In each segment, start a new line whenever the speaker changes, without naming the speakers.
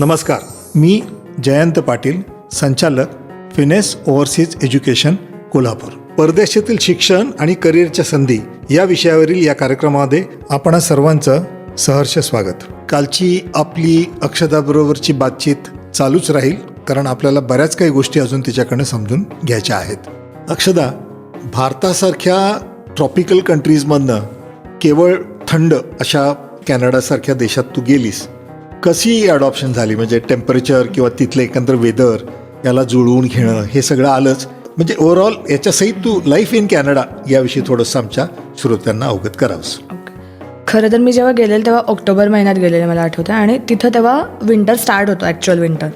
नमस्कार. मी जयंत पाटील संचालक finesse overseas education Kolhapur. परदेशातील शिक्षण आणि करिअरच्या संधी या विषयावरील या कार्यक्रमामध्ये आपण सर्वांचं सहर्ष स्वागत. कालची आपली अक्षताबरोबरची बातचीत चालूच राहील कारण आपल्याला बऱ्याच काही गोष्टी अजून तिच्याकडनं समजून घ्यायच्या आहेत. अक्षदा भारतासारख्या ट्रॉपिकल कंट्रीजमधनं केवळ थंड अशा कॅनडासारख्या देशात तू गेलीस कशी अडॉप्शन झाली? म्हणजे टेम्परेचर किंवा तिथलं एकंदर वेदर याला जुळवून घेणं हे सगळं आलंच. म्हणजे ओव्हरऑल याच्यासहित तू लाईफ इन कॅनडा याविषयी थोडंसं आमच्या श्रोत्यांना अवगत करावंस.
खरं तर मी जेव्हा गेलेले तेव्हा ऑक्टोबर महिन्यात गेलेले मला आठवतं आणि तिथं तेव्हा विंटर स्टार्ट होतो ॲक्च्युअल विंटर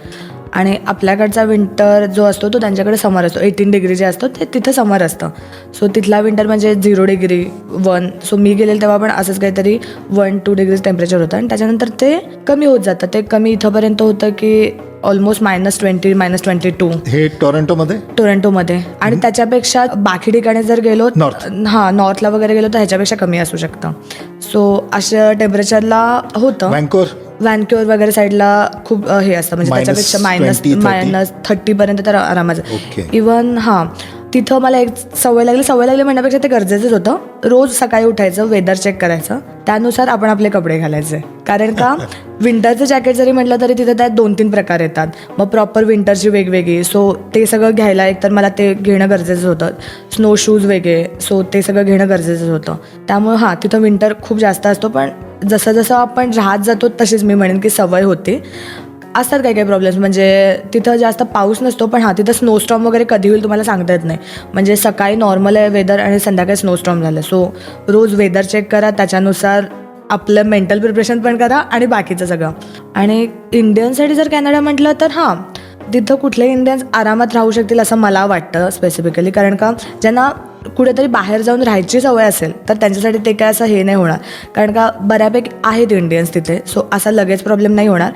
आणि आपल्याकडचा विंटर जो असतो तो त्यांच्याकडे समर असतो. एटीन डिग्री जे असतो ते तिथं समर असतं. सो तिथला विंटर म्हणजे झिरो डिग्री वन सो मी गेलेले तेव्हा पण असंच काहीतरी वन टू डिग्रीज टेम्परेचर होतं. आणि त्याच्यानंतर ते कमी होत जातं. ते कमी इथंपर्यंत होतं की almost minus twenty minus twenty two
हे टोरंटोमध्ये?
टोरंटोमध्ये. आणि त्याच्यापेक्षा बाकी ठिकाणी जर गेलो
North.
हां नॉर्थला वगैरे गेलो तर ह्याच्यापेक्षा कमी असू शकतं. सो अशा टेम्परेचरला होतं.
वँकोर
व्हॅनक्युअर वगैरे साईडला खूप हे असतं. म्हणजे
Minus
त्याच्यापेक्षा मायनस
20, 30.
मायनस थर्टीपर्यंत तर आरामात
Okay.
इवन हां तिथं मला एक सवय लागली. सवय लागली म्हणण्यापेक्षा ते गरजेचंच होतं. रोज सकाळी उठायचं वेदर चेक करायचं. त्यानुसार आपण आपले कपडे घालायचे. कारण का? विंटरचं जॅकेट जरी म्हटलं तरी तिथे त्यात दोन तीन प्रकार येतात. मग प्रॉपर विंटरची वेगवेगळी. सो ते सगळं घ्यायला एकतर मला ते घेणं गरजेचं होतं. स्नो शूज वेगळे सो ते सगळं घेणं गरजेचं होतं. त्यामुळे हां तिथं विंटर खूप जास्त असतो. पण जसं जसं आपण राहत जातो तशीच मी म्हणेन की सवय होते. असतात काही काही प्रॉब्लेम्स म्हणजे तिथं जास्त पाऊस नसतो पण हां तिथं स्नोस्टॉम वगैरे कधी होईल तुम्हाला सांगता येत नाही. म्हणजे सकाळी नॉर्मल आहे वेदर आणि संध्याकाळी स्नोस्टॉम झालं. सो रोज वेदर चेक करा. त्याच्यानुसार आपलं मेंटल प्रिपरेशन पण करा आणि बाकीचं सगळं. आणि इंडियनसाठी जर कॅनडा म्हटलं तर हां तिथं कुठले इंडियन्स आरामात राहू शकतील असं मला वाटतं स्पेसिफिकली कारण का ज्यांना कुठेतरी बाहेर जाऊन राहायची सवय असेल तर त्यांच्यासाठी ते काय असं हे नाही होणार. कारण का बऱ्यापैकी आहेत इंडियन्स तिथे सो असा लगेच प्रॉब्लेम नाही होणार.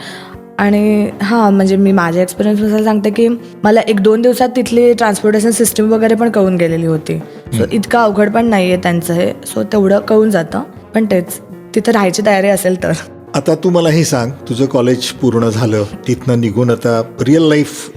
आणि हां म्हणजे मी माझ्या एक्सपिरियन्सनुसार सांगते की मला एक दोन दिवसात तिथली ट्रान्सपोर्टेशन सिस्टीम वगैरे पण कळून गेलेली होती. सो इतकं अवघड पण नाही आहे त्यांचं हे सो तेवढं कळून जातं. पण तेच. तिथं राहायची तयारी असेल तर.
आता तू मला हे सांग तुझं कॉलेज पूर्ण झालं तिथनं निघून आता रिअल लाईफ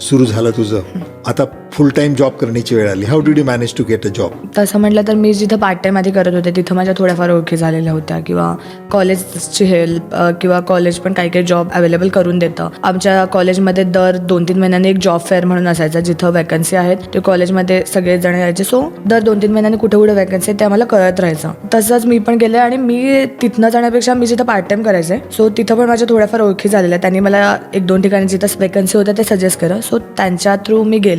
सुरू झालं तुझं. आता फुल टाइम जॉब करण्याची वेळ आली. How did you manage to get a job
तसं म्हटलं तर मी जिथं पार्ट टाईम आधी करत होते तिथं माझ्या थोड्याफार ओळखी झालेल्या होत्या किंवा कॉलेजची हेल्प किंवा कॉलेज पण काही काही जॉब अवेलेबल करून देतं. आमच्या कॉलेजमध्ये दर दोन तीन महिन्यांनी एक जॉब फेअर म्हणून असायचा जिथं वॅकन्सी आहेत ते कॉलेजमध्ये सगळेजण यायचे. सो दर दोन तीन महिन्यांनी कुठे कुठे वॅकन्सी आहे ते आम्हाला कळत राहायचं. तसंच मी पण गेले आणि मी तिथनं जाण्यापेक्षा मी जिथं पार्ट टाईम करायचे सो तिथं पण माझ्या थोड्याफार ओळखी झालेल्या. त्यांनी मला एक दोन ठिकाणी जिथं वॅकन्सी होत्या ते सजेस्ट केलं. सो त्यांच्या थ्रू मी गेले.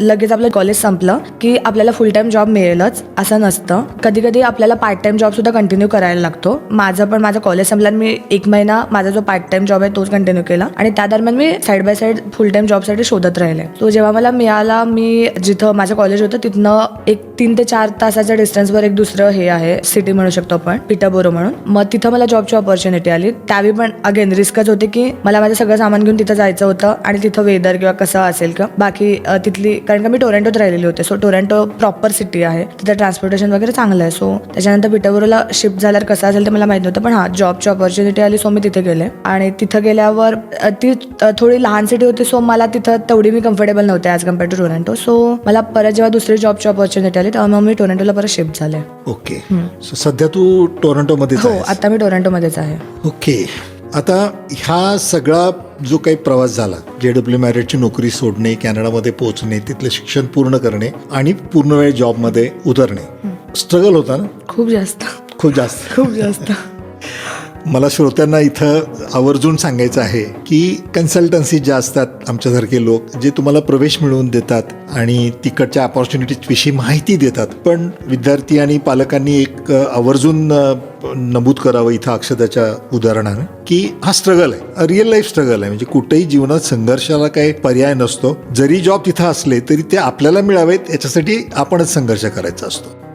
लगेच आपलं कॉलेज संपलं की आपल्याला फुल टाईम जॉब मिळेलच असं नसतं. कधी कधी आपल्याला पार्ट टाईम जॉब सुद्धा कंटिन्यू करायला लागतो. माझं पण माझं कॉलेज संपल्यावर मी एक महिना माझा जो पार्ट टाईम जॉब आहे तोच कंटिन्यू केला. आणि त्या दरम्यान मी side by side full time जॉबसाठी शोधत राहिले. तो जेव्हा मला मिळाला मी जिथं माझं कॉलेज होतं तिथनं एक तीन ते चार तासाच्या डिस्टन्सवर एक दुसरं हे आहे सिटी म्हणू शकतो आपण पिटाबोरो म्हणून. मग तिथं मला जॉबची ऑपॉर्च्युनिटी आली. त्यावेळी पण अगेन रिस्कच होते की मला माझं सगळं सामान घेऊन तिथं जायचं होतं आणि तिथं वेदर किंवा कसं असेल किंवा बाकी तिथली कारण का मी टोरंटोत राहिलेली होते. सो टोरंटो प्रॉपर सिटी आहे. तिथं ट्रान्सपोर्टेशन वगैरे चांगलं आहे. सो त्याच्यानंतर पिटाबोरोला शिफ्ट झाल्यावर कसं असेल ते मला माहीत नव्हतं पण हां जॉबची ऑपॉर्च्युनिटी आली सो मी तिथे गेले. आणि तिथं गेल्यावर ती थोडी लहान सिटी होती सो मला तिथं तेवढी मी कम्फर्टेबल नव्हते as compare to Toronto. So मला परत जेव्हा दुसरी जॉबची ऑपॉर्च्युनिटी आली तेव्हा मग मी टोरंटोला परत शिफ्ट झाले.
ओके सो सध्या तू टोरंटोमध्ये
हो आता मी टोरंटोमध्येच आहे.
ओके आता ह्या सगळा जो काही प्रवास झाला जे डब्ल्यू मॅरिटची नोकरी सोडणे कॅनडामध्ये पोहोचणे तिथलं शिक्षण पूर्ण करणे आणि पूर्ण वेळ जॉबमध्ये उतरणे स्ट्रगल होता ना?
खूप जास्त.
खूप जास्त.
खूप जास्त.
मला श्रोत्यांना इथं आवर्जून सांगायचं आहे की कन्सल्टन्सी ज्या असतात आमच्यासारखे लोक जे तुम्हाला प्रवेश मिळवून देतात आणि तिकडच्या अपॉर्च्युनिटीजविषयी माहिती देतात. पण विद्यार्थी आणि पालकांनी एक आवर्जून नमूद करावं इथं अक्षताच्या उदाहरणानं की हा स्ट्रगल आहे रिअल लाईफ स्ट्रगल आहे. म्हणजे कुठेही जीवनात संघर्षाला काही पर्याय नसतो. जरी जॉब तिथं असले तरी ते आपल्याला मिळावेत याच्यासाठी आपणच संघर्ष करायचा असतो.